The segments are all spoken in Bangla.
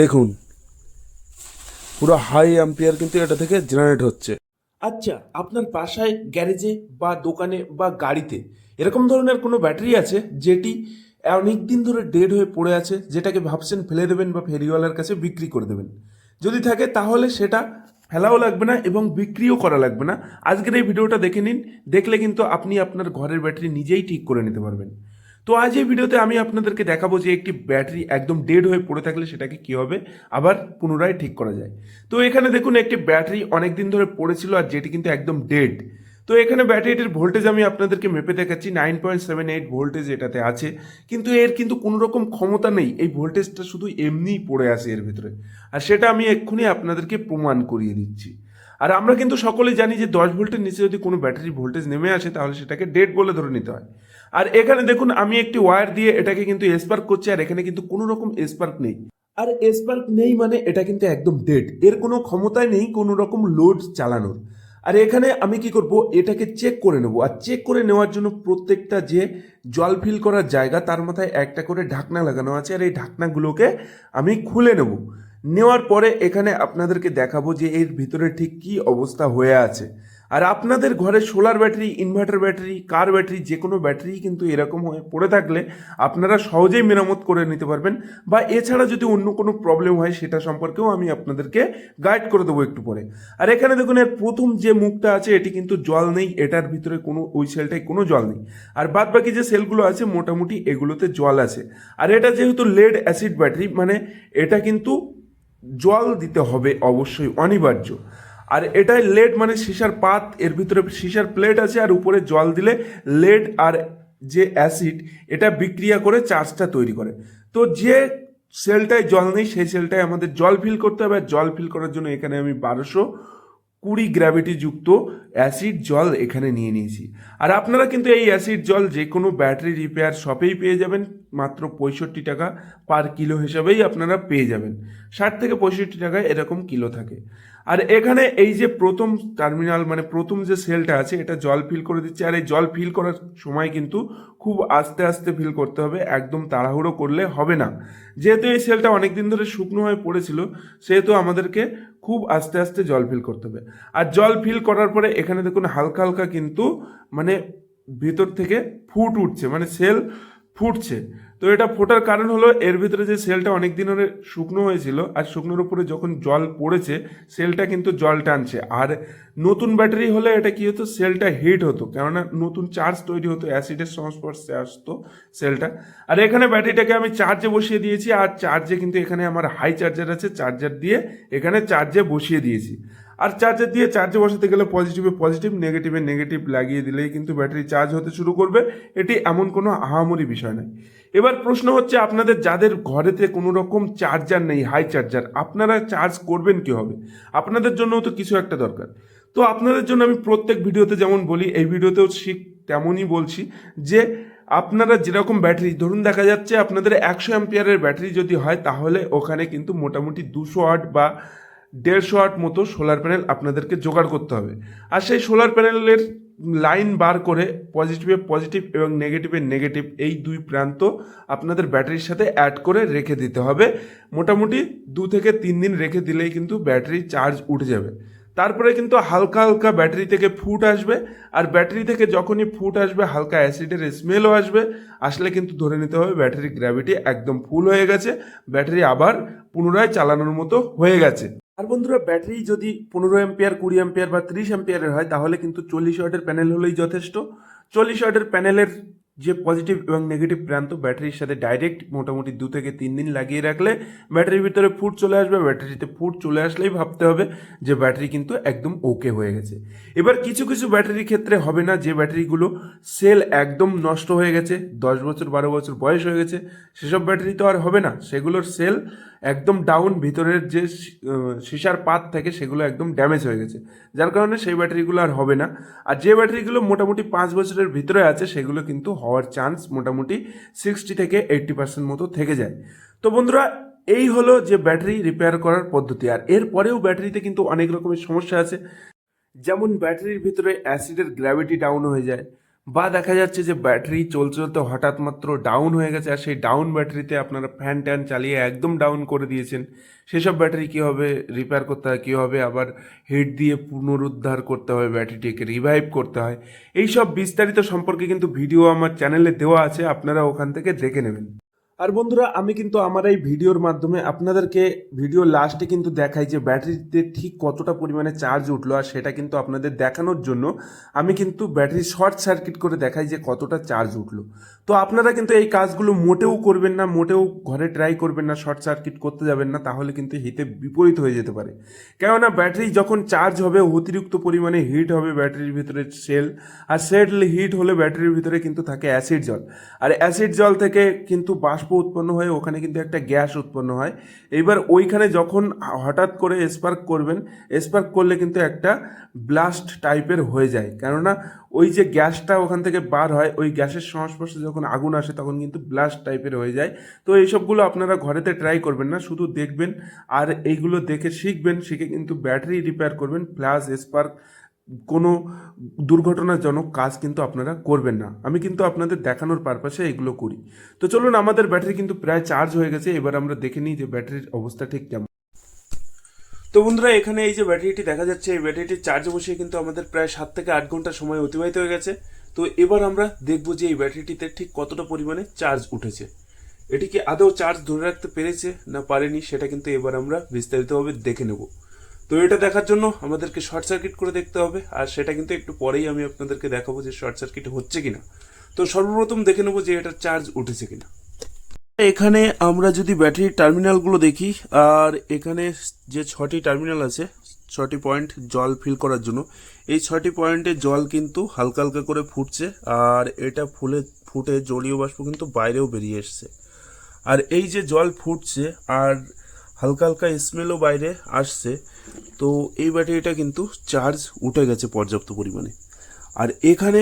দেখুন, পুরো হাই অ্যাম্পিয়ার কিন্তু এটা থেকে জেনারেট হচ্ছে। আচ্ছা আপনার বাসায় গ্যারেজে বা দোকানে বা গাড়িতে এরকম ধরনের কোনো ব্যাটারি আছে যেটি অনেক দিন ধরে ডেড হয়ে পড়ে আছে, যেটাকে ভাবছেন ফেলে দেবেন বা ফেরিওয়ালার কাছে বিক্রি করে দেবেন? যদি থাকে তাহলে সেটা ফেলাও লাগবে না এবং বিক্রিও করা লাগবে না। আজকের এই ভিডিওটা দেখে নিন, দেখলে কিন্তু আপনি আপনার ঘরের ব্যাটারি নিজেই ঠিক করে নিতে পারবেন। তো আজ এই ভিডিওতে আমি আপনাদেরকে দেখাবো যে একটি ব্যাটারি একদম ডেড হয়ে পড়ে থাকলে সেটাকে কীভাবে আবার পুনরায় ঠিক করা যায়। তো এখানে দেখুন, একটি ব্যাটারি অনেক দিন ধরে পড়েছিল আর যেটি কিন্তু একদম ডেড তো এখানে ব্যাটারিটির ভোল্টেজ আমি আপনাদেরকে মেপে দেখাচ্ছি nine point seven eight voltage এটাতে আছে। কিন্তু এর কিন্তু কোনো রকম ক্ষমতা নেই। এই ভোল্টেজটা শুধু এমনিই পড়ে আছে এর ভিতরে। আর সেটা আমি এক্ষুনি আপনাদেরকে প্রমাণ করিয়ে দিচ্ছি। আর আমরা কিন্তু সকলে জানি যে দশ ভোল্টের নিচে যদি কোনো ব্যাটারি ভোল্টেজ নেমে আসে, তাহলে সেটাকে ডেড বলে ধরে নিতে হয়। আর এখানে দেখুন, আমি একটি ওয়্যার দিয়ে এটাকে কিন্তু স্পার্ক করছি, আর এখানে কিন্তু কোনো রকম স্পার্ক নেই। আর স্পার্ক নেই মানে এটা কিন্তু একদম ডেড এর কোনো ক্ষমতাই নেই, কোনো রকম লোড চালানোর। আর এখানে আমি কি করব, এটাকে চেক করে নেব। আর চেক করে নেওয়ার জন্য প্রত্যেকটা যে জল ফিল করার জায়গা, তার মাথায় একটা করে ঢাকনা লাগানো আছে, আর এই ঢাকনাগুলোকে আমি খুলে নেব। নেওয়ার পরে এখানে আপনাদেরকে দেখাবো যে এর ভিতরে ঠিক কী অবস্থা হয়ে আছে। আর আপনাদের ঘরে solar battery inverter battery car battery যে কোনো ব্যাটারি কিন্তু এরকম হয়ে পড়ে থাকলে আপনারা সহজেই মেরামত করে নিতে পারবেন। বা এছাড়া যদি অন্য কোনো প্রবলেম হয় সেটা সম্পর্কেও আমি আপনাদেরকে গাইড করে দেবো একটু পরে। আর এখানে দেখুন, এর প্রথম যে মুখটা আছে, এটি কিন্তু জল নেই, এটার ভিতরে কোনো, ওই সেলটায় কোনো জল নেই। আর বাদ বাকি যে সেলগুলো আছে, মোটামুটি এগুলোতে জল আছে। আর এটা যেহেতু লেড অ্যাসিড ব্যাটারি মানে এটা কিন্তু জল দিতে হবে অবশ্যই, অনিবার্য। আর এটাই লেড মানে সীসার পাত, এর ভিতরে সীসার প্লেট আছে আর উপরে জল দিলে লেড আর যে অ্যাসিড এটা বিক্রিয়া করে চার্জটা তৈরি করে। তো যে সেলটায় জল নেই, সেই সেলটায় আমাদের জল ফিল করতে হবে। আর জল ফিল করার জন্য এখানে আমি বারোশো কুড়ি গ্র্যাভিটি যুক্ত অ্যাসিড জল এখানে নিয়ে নিয়েছি। আর আপনারা কিন্তু এই অ্যাসিড জল যে কোনো ব্যাটারি রিপেয়ার শপেই পেয়ে যাবেন। মাত্র পঁয়ষট্টি টাকা পার কিলো হিসাবেই আপনারা পেয়ে যাবেন। ষাট থেকে পঁয়ষট্টি টাকায় এরকম কিলো থাকে। আর এখানে এই যে প্রথম টার্মিনাল মানে প্রথম যে সেলটা আছে, এটা জল ফিল করে দিচ্ছে। আর এই জল ফিল করার সময় কিন্তু খুব আস্তে আস্তে ফিল করতে হবে, একদম তাড়াহুড়ো করলে হবে না। যেহেতু এই সেলটা অনেক দিন ধরে শুকনো হয়ে পড়েছিল, সেহেতু আমাদেরকে খুব আস্তে আস্তে জল ফিল করতে হবে। আর জল ফিল করার পরে এখানে দেখুন হালকা হালকা কিন্তু মানে ভিতর থেকে ফুট উঠছে। মানে সেল ফুটছে। তো এটা ফোটার কারণ হলো এর ভিতরে যে সেলটা অনেক দিন ধরে শুকনো হয়েছিল, আর শুকনোর উপরে যখন জল পড়েছে, সেলটা কিন্তু জল টানছে। আর নতুন ব্যাটারি হলে এটা কি হতো? সেলটা হিট হতো। কেননা নতুন চার্জ তৈরি হতো, অ্যাসিডের সংস্পর্শে আসতো সেলটা। আর এখানে ব্যাটারিটাকে আমি চার্জে বসিয়ে দিয়েছি, আর চার্জে কিন্তু এখানে আমার হাই চার্জার আছে, চার্জার দিয়ে এখানে চার্জে বসিয়ে দিয়েছি। আর চার্জার দিয়ে চার্জে বসাতে গেলে পজিটিভে পজিটিভ নেগেটিভে নেগেটিভ লাগিয়ে দিলেই কিন্তু ব্যাটারি চার্জ হতে শুরু করবে। এটি এমন কোনো আহামরি বিষয় নয়। এবার প্রশ্ন হচ্ছে, আপনাদের যাদের ঘরেতে কোনো রকম চার্জার নেই হাই চার্জার আপনারা চার্জ করবেন কী হবে আপনাদের জন্যও তো কিছু একটা দরকার। তো আপনাদের জন্য আমি প্রত্যেক ভিডিওতে যেমন বলি, এই ভিডিওতেও ঠিক তেমনই বলছি যে, আপনারা যেরকম ব্যাটারি ধরুন দেখা যাচ্ছে আপনাদের একশো অ্যাম্পিয়ারের ব্যাটারি যদি হয়, তাহলে ওখানে কিন্তু মোটামুটি দুশো আট বা দেড়শো আট মতো সোলার প্যানেল আপনাদেরকে জোগাড় করতে হবে। আর সেই সোলার প্যানেলের লাইন বার করে পজিটিভে পজিটিভ এবং নেগেটিভে নেগেটিভ এই দুই প্রান্ত আপনাদের ব্যাটারির সাথে অ্যাড করে রেখে দিতে হবে। মোটামুটি দু থেকে তিন দিন রেখে দিলেই কিন্তু ব্যাটারি চার্জ উঠে যাবে। তারপরে কিন্তু হালকা হালকা ব্যাটারি থেকে ফুট আসবে। আর ব্যাটারি থেকে যখনই ফুট আসবে, হালকা অ্যাসিডের স্মেলও আসবে। আসলে কিন্তু ধরে নিতে হবে ব্যাটারি গ্র্যাভিটি একদম ফুল হয়ে গেছে। ব্যাটারি আবার পুনরায় চালানোর মতো হয়ে গেছে। আর বন্ধুরা, ব্যাটারি যদি পনেরো এম্পিয়ার কুড়ি এম্পিয়ার বা ত্রিশ এম্পিয়ারের হয়, তাহলে কিন্তু চল্লিশ ওয়াটের প্যানেল হলেই যথেষ্ট। চল্লিশ ওয়াটের প্যানেলের যে পজিটিভ এবং নেগেটিভ প্রান্ত, ব্যাটারির সাথে ডাইরেক্ট মোটামুটি দু থেকে তিন দিন লাগিয়ে রাখলে ব্যাটারির ভিতরে ফুট চলে আসবে, ব্যাটারিতে ফুট চলে আসলেই ভাবতে হবে যে ব্যাটারি কিন্তু একদম ওকে হয়ে গেছে। এবার কিছু কিছু ব্যাটারির ক্ষেত্রে হবে না, যে ব্যাটারিগুলো সেল একদম নষ্ট হয়ে গেছে, দশ বছর, বারো বছর বয়স হয়ে গেছে, সেসব ব্যাটারি তো আর হবে না। সেগুলোর সেল একদম ডাউন ভিতরের যে সিসার পাত থাকে সেগুলো একদম ড্যামেজ হয়ে গেছে। যার কারণে সেই ব্যাটারিগুলো আর হবে না। আর যে ব্যাটারিগুলো মোটামুটি পাঁচ বছরের ভিতরে আছে, সেগুলো কিন্তু হওয়ার চান্স মোটামুটি সিক্সটি থেকে এইট্টি পার্সেন্ট মতো থেকে যায়। তো বন্ধুরা, এই হলো যে ব্যাটারি রিপেয়ার করার পদ্ধতি। আর এরপরেও ব্যাটারিতে কিন্তু অনেক রকমের সমস্যা আছে। যেমন ব্যাটারির ভিতরে অ্যাসিডের গ্র্যাভিটি ডাউন হয়ে যায়। বা দেখা যাচ্ছে যে ব্যাটারি চলতে চলতে হঠাৎ মাত্র ডাউন হয়ে গেছে, আর সেই ডাউন ব্যাটারিতে আপনারা ফ্যান ট্যান চালিয়ে একদম ডাউন করে দিয়েছেন। সেসব ব্যাটারি কীভাবে রিপেয়ার করতে হয়, কী হবে? আবার হিট দিয়ে পুনরুদ্ধার করতে হয়, ব্যাটারিটিকে রিভাইভ করতে হয়। এই সব বিস্তারিত সম্পর্কে কিন্তু ভিডিও আমার চ্যানেলে দেওয়া আছে, আপনারা ওখান থেকে দেখে নেবেন। আর বন্ধুরা, আমি কিন্তু আমার এই ভিডিওর মাধ্যমে আপনাদেরকে ভিডিও লাস্টে কিন্তু দেখাই যে ব্যাটারিতে ঠিক কতটা পরিমাণে চার্জ উঠল আর সেটা কিন্তু আপনাদের দেখানোর জন্য আমি কিন্তু ব্যাটারি শর্ট সার্কিট করে দেখাই যে কতটা চার্জ উঠল। তো আপনারা কিন্তু এই কাজগুলো মোটেও করবেন না, মোটেও ঘরে ট্রাই করবেন না শর্ট সার্কিট করতে যাবেন না, তাহলে কিন্তু হিতে বিপরীত হয়ে যেতে পারে। কেননা ব্যাটারি যখন চার্জ হবে, অতিরিক্ত পরিমাণে হিট হবে ব্যাটারির ভিতরে সেল আর সেল হিট হলে ব্যাটারির ভিতরে কিন্তু থাকে অ্যাসিড জল। আর অ্যাসিড জল থেকে কিন্তু বাষ্প উৎপন্ন হয়ে ওখানে কিন্তু একটা গ্যাস উৎপন্ন হয়। এইবার ওইখানে যখন হঠাৎ করে স্পার্ক করবেন স্পার্ক করলে কিন্তু একটা ব্লাস্ট টাইপের হয়ে যায়। কেননা ওই যে গ্যাসটা ওখান থেকে বার হয়, ওই গ্যাসের সংস্পর্শে যখন আগুন আসে তখন কিন্তু ব্লাস্ট টাইপের হয়ে যায়। তো এইসবগুলো আপনারা ঘরেতে ট্রাই করবেন না, শুধু দেখবেন আর এইগুলো দেখে শিখবেন, শিখে কিন্তু ব্যাটারি রিপেয়ার করবেন প্লাস স্পার্ক কোনো দুর্ঘটনাজনক কাজ কিন্তু আপনারা করবেন না। আমি কিন্তু আপনাদের দেখানোর পারপাসে এগুলো করি। তো চলুন, আমাদের ব্যাটারি কিন্তু প্রায় চার্জ হয়ে গেছে। এবার আমরা দেখে নিই যে ব্যাটারির অবস্থা ঠিক কেমন। তো বন্ধুরা, এখানে এই যে ব্যাটারিটি দেখা যাচ্ছে, এই ব্যাটারিটি চার্জে বসিয়ে কিন্তু আমাদের প্রায় সাত থেকে আট ঘণ্টা সময় অতিবাহিত হয়ে গেছে। তো এবার আমরা দেখব যে এই ব্যাটারিটিতে ঠিক কতটা পরিমাণে চার্জ উঠেছে। এটি কি আদৌ চার্জ ধরে রাখতে পেরেছে না পারেনি, সেটা কিন্তু এবার আমরা বিস্তারিতভাবে দেখে নেব। তো এটা দেখার জন্য আমাদেরকে শর্ট সার্কিট করে দেখতে হবে। আর সেটা কিন্তু একটু পরেই আমি আপনাদেরকে দেখাবো যে শর্ট সার্কিট হচ্ছে কিনা। তো সর্বপ্রথম দেখে নেব যে এটার চার্জ উঠেছে কিনা। এখানে আমরা যদি ব্যাটারির টার্মিনালগুলো দেখি, আর এখানে যে ছটি টার্মিনাল আছে, ছটি পয়েন্ট জল ফিল করার জন্য, এই ছটি পয়েন্টে জল কিন্তু হালকা হালকা করে ফুটছে, আর এটা ফুলে, ফুটে জলীয় বাষ্প কিন্তু বাইরেও বেরিয়ে এসছে। আর এই যে জল ফুটছে, আর হালকা হালকা স্মেলও বাইরে আসছে। তো এই ব্যাটারিটা কিন্তু চার্জ উঠে গেছে পর্যাপ্ত পরিমাণে। আর এখানে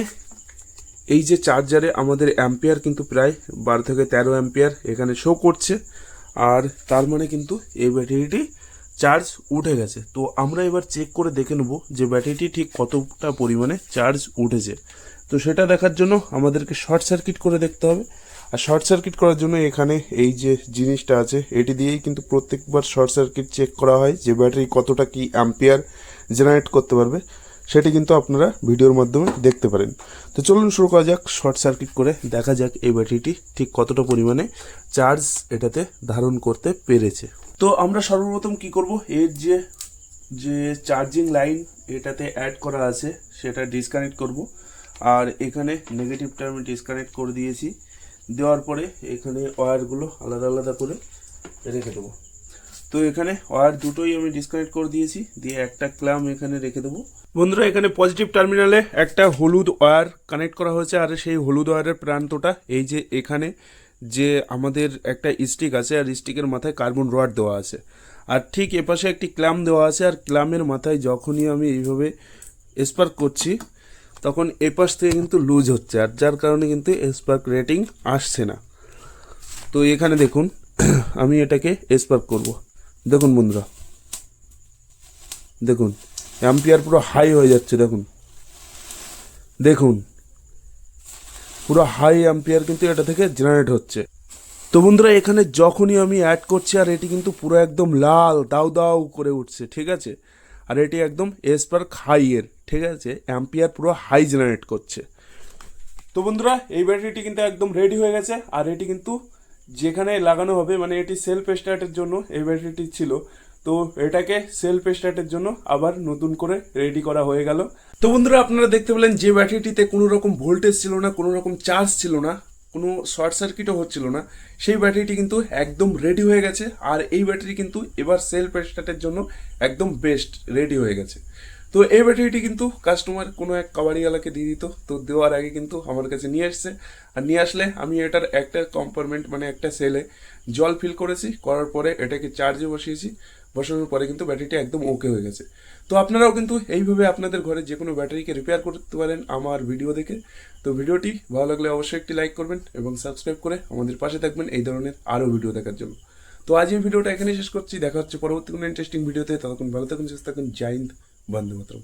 এই যে চার্জারে আমাদের অ্যাম্পিয়ার কিন্তু প্রায় বারো থেকে তেরো অ্যাম্পিয়ার এখানে শো করছে। আর তার মানে কিন্তু এই ব্যাটারিটি চার্জ উঠে গেছে। তো আমরা এবার চেক করে দেখে নেব যে ব্যাটারিটি ঠিক কতটা পরিমাণে চার্জ উঠেছে। তো সেটা দেখার জন্য আমাদেরকে শর্ট সার্কিট করে দেখতে হবে। আর শর্ট সার্কিট করার জন্য এখানে এই যে জিনিসটা আছে, এটি দিয়েই কিন্তু প্রত্যেকবার শর্ট সার্কিট চেক করা হয় যে ব্যাটারি কতটা কি অ্যাম্পিয়ার জেনারেট করতে পারবে। সেটি কিন্তু আপনারা ভিডিওর মাধ্যমে দেখতে পারেন। তো চলুন শুরু করা যাক শর্ট সার্কিট করে দেখা যাক এই ব্যাটারিটি ঠিক কতটা পরিমাণে চার্জ এটাতে ধারণ করতে পেরেছে। তো আমরা সর্বপ্রথম কি করব, এর যে যে চার্জিং লাইন এটাতে অ্যাড করা আছে, সেটা ডিসকানেক্ট করব। আর এখানে নেগেটিভটা আমি ডিসকানেক্ট করে দিয়েছি। দেওয়ার পরে এখানে ওয়্যারগুলো আলাদা আলাদা করে রেখে দেবো। তো এখানে ওয়্যার দুটোই আমি ডিসকানেক্ট করে দিয়েছি, দিয়ে একটা ক্লাম এখানে রেখে দেবো। বন্ধুরা, এখানে পজিটিভ টার্মিনালে একটা হলুদ ওয়্যার কানেক্ট করা হয়েছে, আর সেই হলুদ ওয়্যারের প্রান্তটা এই যে এখানে যে আমাদের একটা স্টিক আছে, আর স্টিকের মাথায় কার্বন রড দেওয়া আছে। আর ঠিক এপাশে একটি ক্লাম দেওয়া আছে, আর ক্লামের মাথায় যখনই আমি এইভাবে স্পার্ক করছি তখন এপাশ থেকে কিন্তু লুজ হচ্ছে, আর যার কারণে কিন্তু স্পার্ক রেটিং আসছে না। তো এখানে দেখুন, আমি এটাকে স্পার্ক করব। দেখুন বন্ধুরা, দেখুন অ্যাম্পিয়ার পুরো হাই হয়ে যাচ্ছে, দেখুন। দেখুন, পুরো হাই অ্যাম্পিয়ার কিন্তু এটা থেকে জেনারেট হচ্ছে। তো বন্ধুরা, এখানে যখনই আমি অ্যাড করছি, আর এটি কিন্তু পুরো একদম লাল, দাউ দাউ করে উঠছে, ঠিক আছে? আর এটি একদম এসপার্ক হাইয়ের ঠিক আছে? অ্যাম্পিয়ার পুরো হাই জেনারেট করছে। তো বন্ধুরা, এই ব্যাটারিটি কিন্তু একদম রেডি হয়ে গেছে, আর এটি কিন্তু যেখানে লাগানো হবে মানে এটি সেলফ স্টার্টের জন্য এই ব্যাটারিটি ছিল। তো এটাকে সেলফ স্টার্টের জন্য আবার নতুন করে রেডি করা হয়ে গেল। তো বন্ধুরা, আপনারা দেখতে পেলেন যে ব্যাটারিটিতে কোনো রকম ভোল্টেজ ছিল না, কোনো রকম চার্জ ছিল না। কোনো শর্ট সার্কিটও হচ্ছিল না। সেই ব্যাটারিটি কিন্তু একদম রেডি হয়ে গেছে আর এই ব্যাটারি কিন্তু এবার সেলফ স্টার্টের জন্য একদম বেস্ট রেডি হয়ে গেছে। তো এই ব্যাটারিটি কিন্তু কাস্টমার কোনো এক কাবাড়িওয়ালাকে দিয়ে দিত। তো দেওয়ার আগে কিন্তু আমার কাছে নিয়ে আসছে আর নিয়ে আসলে আমি এটার একটা কম্পার্টমেন্ট মানে একটা সেলে জল ফিল করেছি। করার পরে এটাকে চার্জে বসিয়েছি। বসানোর পরে কিন্তু ব্যাটারিটা একদম ওকে হয়ে গেছে। তো আপনারাও কিন্তু এইভাবে আপনাদের ঘরে যে কোনো ব্যাটারিকে রিপেয়ার করতে পারেন আমার ভিডিও দেখে। তো ভিডিওটি ভালো লাগলে অবশ্যই একটি লাইক করবেন এবং সাবস্ক্রাইব করে আমাদের পাশে থাকবেন এই ধরনের আরও ভিডিও দেখার জন্য। তো আজ এই ভিডিওটা এখানেই শেষ করছি। দেখা হচ্ছে পরবর্তী কোনো ইন্টারেস্টিং ভিডিওতে ততক্ষণ ভালো থাকুন, সুস্থ থাকুন। জয় হিন্দ মাত্র